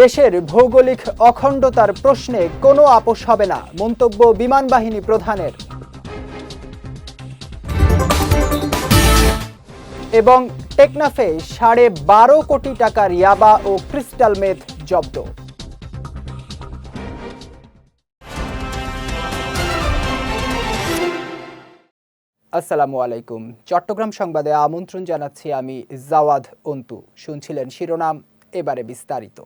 দেশের ভৌগোলিক অখণ্ডতার প্রশ্নে কোনো আপোষ হবে না, মন্তব্য বিমান বাহিনী প্রধানের। এবং টেকনাফে সাড়ে বারো কোটি টাকার ইয়াবা ও ক্রিস্টাল মেথ জব্দ। আসসালামু আলাইকুম। চট্টগ্রাম সংবাদে আমন্ত্রণ জানাচ্ছি আমি জাওয়াদ অন্তু। শুনছিলেন শিরোনাম, এবারে বিস্তারিত।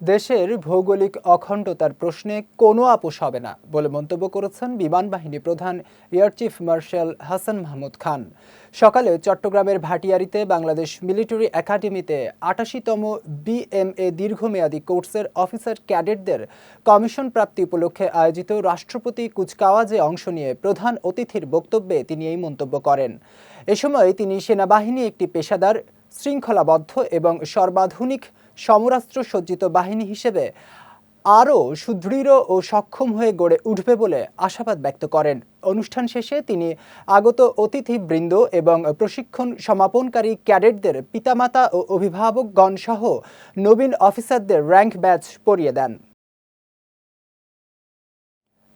দেশের ভৌগোলিক অখণ্ডতার প্রশ্নে কোনো আপোষ হবে না বলে মন্তব্য করেছেন বিমান বাহিনী প্রধান air chief marshal Hasan Mahmud Khan. সকালে চট্টগ্রামের ভাটিয়ারিতে বাংলাদেশ মিলিটারি একাডেমিতে আটাশিতম বিএমএ দীর্ঘমেয়াদী কোর্সের অফিসার ক্যাডেটদের কমিশন প্রাপ্তি উপলক্ষে আয়োজিত রাষ্ট্রপতি কুচকাওয়াজে অংশ নিয়ে প্রধান অতিথির বক্তব্যে তিনি এই মন্তব্য করেন। এ সময় তিনি সেনাবাহিনী একটি পেশাদার, শৃঙ্খলাবদ্ধ এবং সর্বাধুনিক সমরাস্ত্র সজ্জিত বাহিনী হিসেবে আরও সুদৃঢ় ও সক্ষম হয়ে গড়ে উঠবে বলে আশাবাদ ব্যক্ত করেন। অনুষ্ঠান শেষে তিনি আগত অতিথিবৃন্দ এবং প্রশিক্ষণ সমাপনকারী ক্যাডেটদের পিতামাতা ও অভিভাবকগণ সহ নবীন অফিসারদের র্যাঙ্ক ব্যাচ পরিয়ে দেন।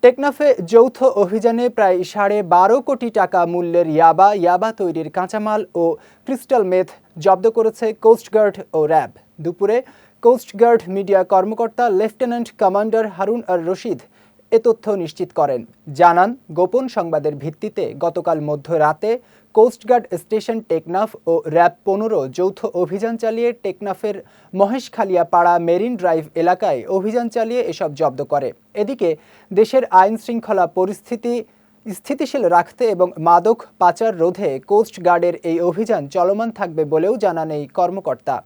টেকনাফে যৌথ অভিযানে প্রায় সাড়ে বারো কোটি টাকা মূল্যের ইয়াবা ইয়াবা তৈরির কাঁচামাল ও ক্রিস্টাল মেথ জব্দ করেছে কোস্টগার্ড ও র্যাব। দুপুরে কোস্টগার্ড মিডিয়া কর্মকর্তা লেফটেন্যান্ট কমান্ডার হারুন আর রশিদ এ তথ্য নিশ্চিত করেন। জানান, গোপন সংবাদের ভিত্তিতে গতকাল মধ্যরাতে কোস্টগার্ড স্টেশন টেকনাফ ও র্যাব পনেরো যৌথ অভিযান চালিয়ে টেকনাফের মহেশখালিয়া পাড়া মেরিন ড্রাইভ এলাকায় অভিযান চালিয়ে এসব জব্দ করে। এদিকে, দেশের আইন শৃঙ্খলা পরিস্থিতি স্থিতিশীল রাখতে এবং মাদক পাচার রোধে কোস্টগার্ডের এই অভিযান চলমান থাকবে বলেও জানান এই কর্মকর্তা।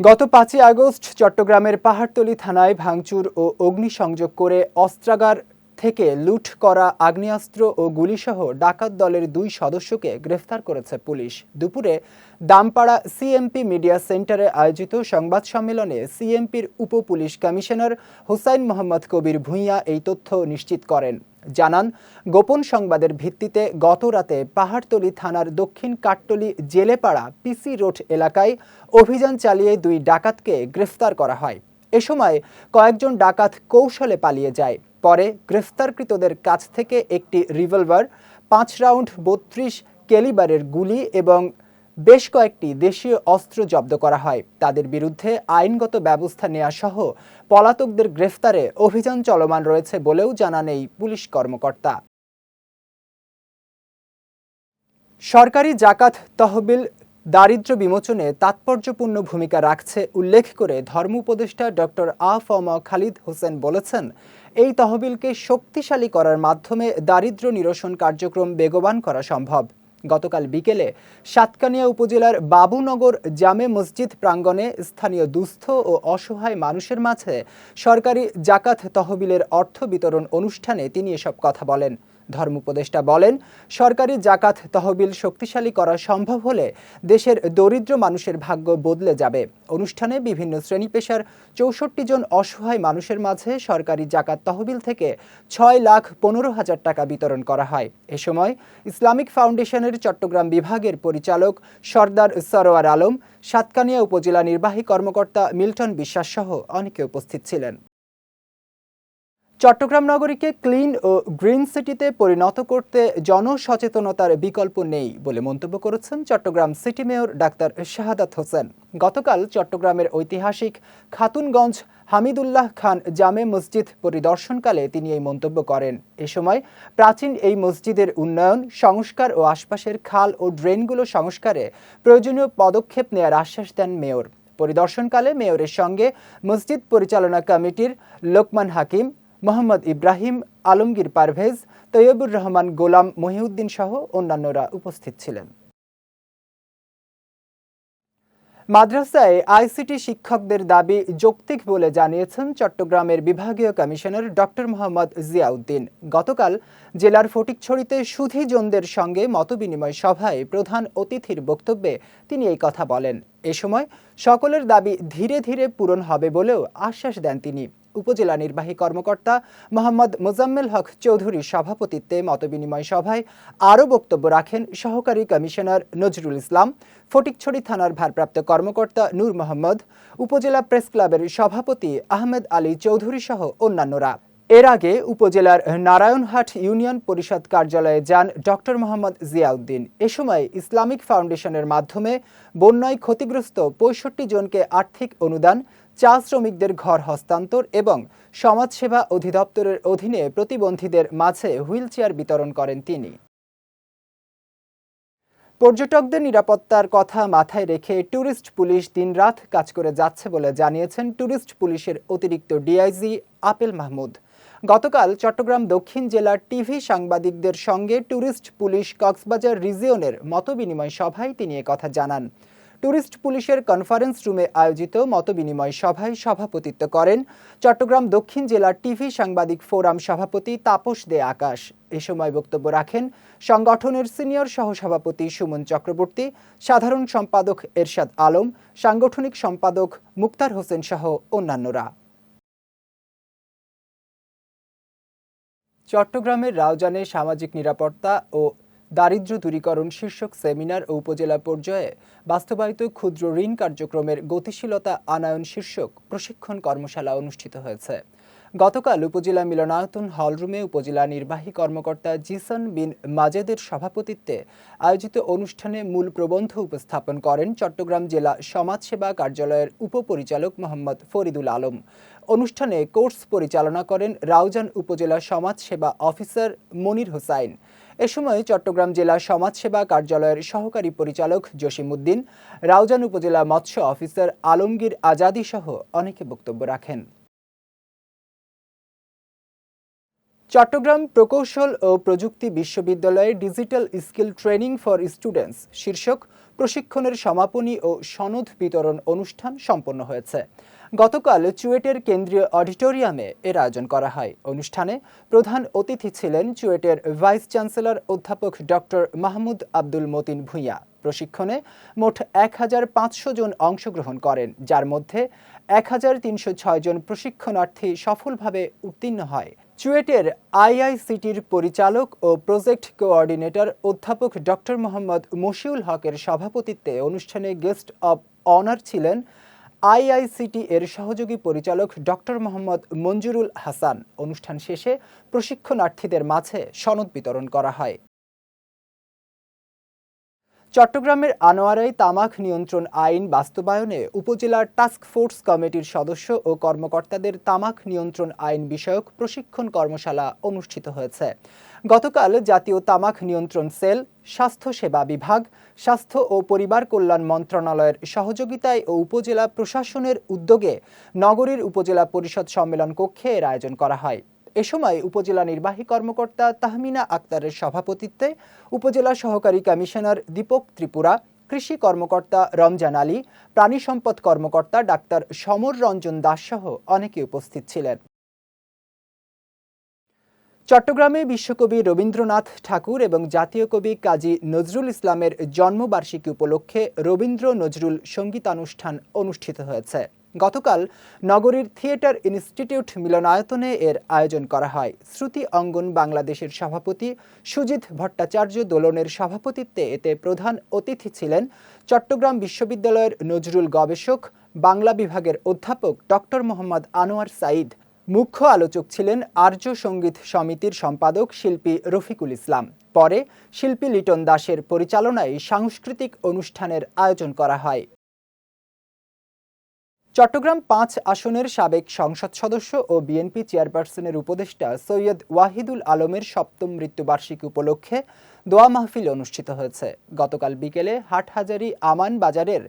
গত পাঁচই আগস্ট চট্টগ্রামের পাহাড়তলী থানায় ভাঙচুর ও অগ্নিসংযোগ করে অস্ত্রাগার থেকে লুট করা আগ্নেয়াস্ত্র ও গুলিসহ ডাকাত দলের দুই সদস্যকে গ্রেফতার করেছে পুলিশ। দুপুরে দামপাড়া সিএমপি মিডিয়া সেন্টারে আয়োজিত সংবাদ সম্মেলনে সিএমপির উপ পুলিশ কমিশনার হোসাইন মোহাম্মদ কবির ভূঁইয়া এই তথ্য নিশ্চিত করেন। জানান, গোপন সংবাদের ভিত্তিতে গত রাতে পাহাড়তলী থানার দক্ষিণ কাট্টলি জেলেপাড়া পিসি রোড এলাকায় অভিযান চালিয়ে দুই ডাকাতকে গ্রেফতার করা হয়। এ সময় কয়েকজন ডাকাত কৌশলে পালিয়ে যায়। পরে গ্রেফতারকৃতদের কাছ থেকে একটি রিভলভার, পাঁচ রাউন্ড বত্রিশ ক্যালিবারের গুলি এবং বেশ কয়েকটি দেশীয় অস্ত্র জব্দ করা হয়। তাদের বিরুদ্ধে আইনগত ব্যবস্থা নেওয়া সহ পলাতকদের গ্রেফতারে অভিযান চলমান রয়েছে বলেও জানান এই পুলিশ কর্মকর্তা। সরকারি জাকাত তহবিল দারিদ্র্য বিমোচনে তাৎপর্যপূর্ণ ভূমিকা রাখছে উল্লেখ করে ধর্ম উপদেষ্টা doctor A F M Khalid Hossain বলেছেন এই তহবিলকে শক্তিশালী করার মাধ্যমে দারিদ্র নিরসন কার্যক্রম বেগবান করা সম্ভব। গতকাল বিকেলে সাতকানিয়া উপজেলার বাবুনগর জামে মসজিদ প্রাঙ্গণে স্থানীয় দুস্থ ও অসহায় মানুষের মাঝে সরকারি জাকাত তহবিলের অর্থ বিতরণ অনুষ্ঠানে তিনি এসব কথা বলেন। ধর্ম উপদেষ্টা বলেন, সরকারি জাকাত তহবিল শক্তিশালী করা সম্ভব হলে দেশের দরিদ্র মানুষের ভাগ্য বদলে যাবে। অনুষ্ঠানে বিভিন্ন শ্রেণি পেশার চৌষট্টি জন অসহায় মানুষের মাঝে সরকারি জাকাত তহবিল থেকে ছয় লাখ পনেরো হাজার টাকা বিতরণ করা হয়। এ সময় ইসলামিক ফাউন্ডেশনের চট্টগ্রাম বিভাগের পরিচালক সর্দার সরোয়ার আলম, সাতকানিয়া উপজেলা নির্বাহী কর্মকর্তা মিল্টন বিশ্বাস সহ অনেকে উপস্থিত ছিলেন। চট্টগ্রাম নগরীকে ক্লিন ও গ্রিন সিটিতে পরিণত করতে জনসচেতনতার বিকল্প নেই বলে মন্তব্য করেছেন Chattogram city mayor doctor Shahadat Hossain. গতকাল চট্টগ্রামের ঐতিহাসিক খাতুনগঞ্জ হামিদুল্লাহ খান জামে মসজিদ পরিদর্শনকালে তিনি এই মন্তব্য করেন। এ সময় প্রাচীন এই মসজিদের উন্নয়ন, সংস্কার ও আশপাশের খাল ও ড্রেনগুলো সংস্কারে প্রয়োজনীয় পদক্ষেপ নেওয়ার আশ্বাস দেন মেয়র। পরিদর্শনকালে মেয়রের সঙ্গে মসজিদ পরিচালনা কমিটির লোকমান হাকিম মোহাম্মদ ইব্রাহিম আলমগীর পারভেজ, তৈয়বুর রহমান গোলাম মহিউদ্দিন সহ অন্যান্যরা উপস্থিত ছিলেন। মাদ্রাসায় আইসিটি শিক্ষকদের দাবি যৌক্তিক বলে জানিয়েছেন চট্টগ্রামের বিভাগীয় কমিশনার ডক্টর মোহাম্মদ জিয়াউদ্দিন। গতকাল জেলার ফটিকছড়িতে সুধীজনদের সঙ্গে মতবিনিময় সভায় প্রধান অতিথির বক্তব্যে তিনি এই কথা বলেন। এ সময় সকলের দাবি ধীরে ধীরে পূরণ হবে বলেও আশ্বাস দেন তিনি। উপজেলা নির্বাহী কর্মকর্তা মোহাম্মদ মোজাম্মেল হক চৌধুরীর সভাপতিত্বে মতবিনিময় সভায় আরও বক্তব্য রাখেন সহকারী কমিশনার নজরুল ইসলাম, ফটিকছড়ি থানার ভারপ্রাপ্ত কর্মকর্তা নূর মোহাম্মদ, উপজেলা প্রেস ক্লাবের সভাপতি আহমেদ আলী চৌধুরী সহ অন্যান্যরা। এর আগে উপজেলার নারায়ণহাট ইউনিয়ন পরিষদ কার্যালয়ে যান ডক্টর মোহাম্মদ জিয়াউদ্দিন। এ সময় ইসলামিক ফাউন্ডেশনের মাধ্যমে বন্যায় ক্ষতিগ্রস্ত পঁয়ষট্টি জনকে আর্থিক অনুদান, চা শ্রমিকদের ঘর হস্তান্তর এবং সমাজসেবা অধিদপ্তরের অধীনে প্রতিবন্ধীদের মাঝে হুইলচেয়ার বিতরণ করেন তিনি। পর্যটকদের নিরাপত্তার কথা মাথায় রেখে ট্যুরিস্ট পুলিশ দিনরাত কাজ করে যাচ্ছে বলে জানিয়েছেন ট্যুরিস্ট পুলিশের অতিরিক্ত ডিআইজি আপেল মাহমুদ। গতকাল চট্টগ্রাম দক্ষিণ জেলার টিভি সাংবাদিকদের সঙ্গে ট্যুরিস্ট পুলিশ কক্সবাজার রিজিয়নের মতবিনিময় সভায় তিনি কথা জানান। ট্যুরিস্ট পুলিশের কনফারেন্স রুমে আয়োজিত মতবিনিময় সভায় সভাপতিত্ব করেন চট্টগ্রাম দক্ষিণ জেলার টিভি সাংবাদিক ফোরাম সভাপতি তাপস দে আকাশ। এ সময় বক্তব্য রাখেন সংগঠনের সিনিয়র সহসভাপতি সুমন চক্রবর্তী, সাধারণ সম্পাদক এরশাদ আলম, সাংগঠনিক সম্পাদক মুক্তার হোসেন সহ অন্যান্যরা। চট্টগ্রামের রাউজানে সামাজিক নিরাপত্তা ও দারিদ্র্য দূরীকরণ শীর্ষক সেমিনার ও উপজেলা পর্যায়ে বাস্তবায়িত ক্ষুদ্র ঋণ কার্যক্রমের গতিশীলতা আনায়ন শীর্ষক প্রশিক্ষণ কর্মশালা অনুষ্ঠিত হয়েছে। গতকাল উপজেলা মিলনায়তন হলরুমে উপজেলা নির্বাহী কর্মকর্তা জিসন বিন মাজেদের সভাপতিত্বে আয়োজিত অনুষ্ঠানে মূল প্রবন্ধ উপস্থাপন করেন চট্টগ্রাম জেলা সমাজসেবা কার্যালয়ের উপপরিচালক মোহাম্মদ ফরিদুল আলম। অনুষ্ঠানে কোর্স পরিচালনা করেন রাউজান উপজেলা সমাজসেবা অফিসার মনির হোসাইন। এ সময় চট্টগ্রাম জেলা সমাজসেবা কার্যালয়ের সহকারী পরিচালক জসিমউদ্দিন, রাউজান উপজেলা মৎস্য অফিসার আলমগীর আজাদি সহ অনেকে বক্তব্য রাখেন। চট্টগ্রাম প্রকৌশল ও প্রযুক্তি বিশ্ববিদ্যালয়ে digital skill training for students শীর্ষক প্রশিক্ষণের সমাপনী ও সনদ বিতরণ অনুষ্ঠান সম্পন্ন হয়েছে। গতকাল চুয়েটের কেন্দ্রীয় অডিটোরিয়ামে এর আয়োজন করা হয়। অনুষ্ঠানে প্রধান অতিথি ছিলেন চুয়েটের ভাইস চ্যান্সেলর অধ্যাপক ডক্টর মাহমুদ আব্দুল মতিন ভূঁইয়া। প্রশিক্ষণে মোট এক হাজার পাঁচশো জন অংশগ্রহণ করেন, যার মধ্যে এক হাজার তিনশো ছয় জন প্রশিক্ষণার্থী সফলভাবে উত্তীর্ণ হয়। চুয়েটের আইআইসিটির পরিচালক ও প্রজেক্ট কোঅর্ডিনেটর অধ্যাপক ডক্টর মোহাম্মদ মশিউল হকের সভাপতিত্বে অনুষ্ঠানে গেস্ট অব অনার ছিলেন আইআইসিটি এর সহযোগী পরিচালক ডক্টর মোহাম্মদ মঞ্জুরুল হাসান। অনুষ্ঠান শেষে প্রশিক্ষণার্থীদের মাঝে সনদ বিতরণ করা হয়। চট্টগ্রামের আনোয়ারাই তামাক নিয়ন্ত্রণ আইন বাস্তবায়নে উপজেলার টাস্ক ফোর্স কমিটির সদস্য ও কর্মকর্তাদের তামাক নিয়ন্ত্রণ আইন বিষয়ক প্রশিক্ষণ কর্মশালা অনুষ্ঠিত হয়েছে। গতকাল জাতীয় তামাক নিয়ন্ত্রণ সেল, স্বাস্থ্য সেবা বিভাগ, স্বাস্থ্য ও পরিবার কল্যাণ মন্ত্রণালয়ের সহযোগিতায় ও উপজেলা প্রশাসনের উদ্যোগে নগরীর উপজেলা পরিষদ সম্মেলন কক্ষে এর আয়োজন করা হয়। এ সময় উপজেলা নির্বাহী কর্মকর্তা তাহমিনা আক্তারের সভাপতিত্বে উপজেলা সহকারী কমিশনার দীপক ত্রিপুরা, কৃষি কর্মকর্তা রমজান আলী, প্রাণী সম্পদ কর্মকর্তা ডাক্তার সমর রঞ্জন দাস সহ অনেকে উপস্থিত ছিলেন। চট্টগ্রামে বিশ্বকবি রবীন্দ্রনাথ ঠাকুর এবং জাতীয় কবি কাজী নজরুল ইসলামের জন্মবার্ষিকী উপলক্ষে রবীন্দ্র নজরুল সঙ্গীতানুষ্ঠান অনুষ্ঠিত হয়েছে। গতকাল নগরীর থিয়েটার ইনস্টিটিউট মিলনায়তনে এর আয়োজন করা হয়। শ্রুতি অঙ্গন বাংলাদেশের সভাপতি সুজিত ভট্টাচার্য দোলনের সভাপতিত্বে এতে প্রধান অতিথি ছিলেন চট্টগ্রাম বিশ্ববিদ্যালয়ের নজরুল গবেষক, বাংলা বিভাগের অধ্যাপক ডক্টর মোহাম্মদ আনোয়ার সাইদ মুখ্য আলোচক ছিলেন আর্য সংগীত সমিতির সম্পাদক শিল্পী রফিকুল ইসলাম। পরে শিল্পী লিটন দাসের পরিচালনায় সাংস্কৃতিক অনুষ্ঠানের আয়োজন করা হয়। চট্টগ্রাম পাঁচ আসনের সাবেক সংসদ সদস্য ও বিএনপি চেয়ারপারসনের উপদেষ্টা সৈয়দ ওয়াহিদুল আলমের সপ্তম মৃত্যুবার্ষিকী উপলক্ষে দোয়া মাহফিল অনুষ্ঠিত হয়েছে। গতকাল বিকেলে হাটহাজারি আমান বাজারের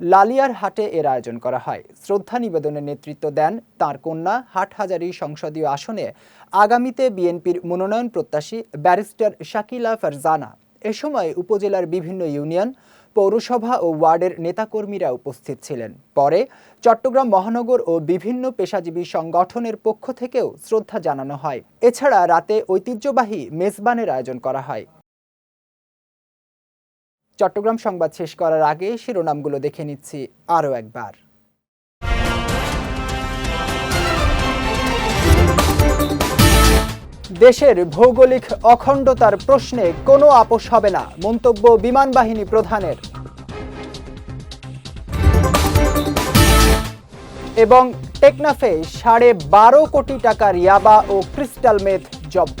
লালিয়ার হাটে এর আয়োজন করা হয়। শ্রদ্ধা নিবেদনের নেতৃত্ব দেন তার কন্যা হাটহাজারি সংসদীয় আসনে আগামীতে বিএনপির মনোনয়ন প্রত্যাশী ব্যারিস্টার শাকিলা ফারজানা। এ সময় উপজেলার বিভিন্ন ইউনিয়ন পৌরসভা ও ওয়ার্ডের নেতাকর্মীরা উপস্থিত ছিলেন। পরে চট্টগ্রাম মহানগর ও বিভিন্ন পেশাজীবী সংগঠনের পক্ষ থেকেও শ্রদ্ধা জানানো হয়। এছাড়া রাতে ঐতিহ্যবাহী মেজবানের আয়োজন করা হয়। চট্টগ্রাম সংবাদ শেষ করার আগে শিরোনামগুলো দেখে নিচ্ছি আরও একবার। দেশের ভৌগোলিক অখণ্ডতার প্রশ্নে কোনো আপোষ হবে না, মন্তব্য বিমান বাহিনী প্রধানের। এবং টেকনাফে সাড়ে বারো কোটি টাকার ইয়াবা ও ক্রিস্টাল মেথ জব্দ।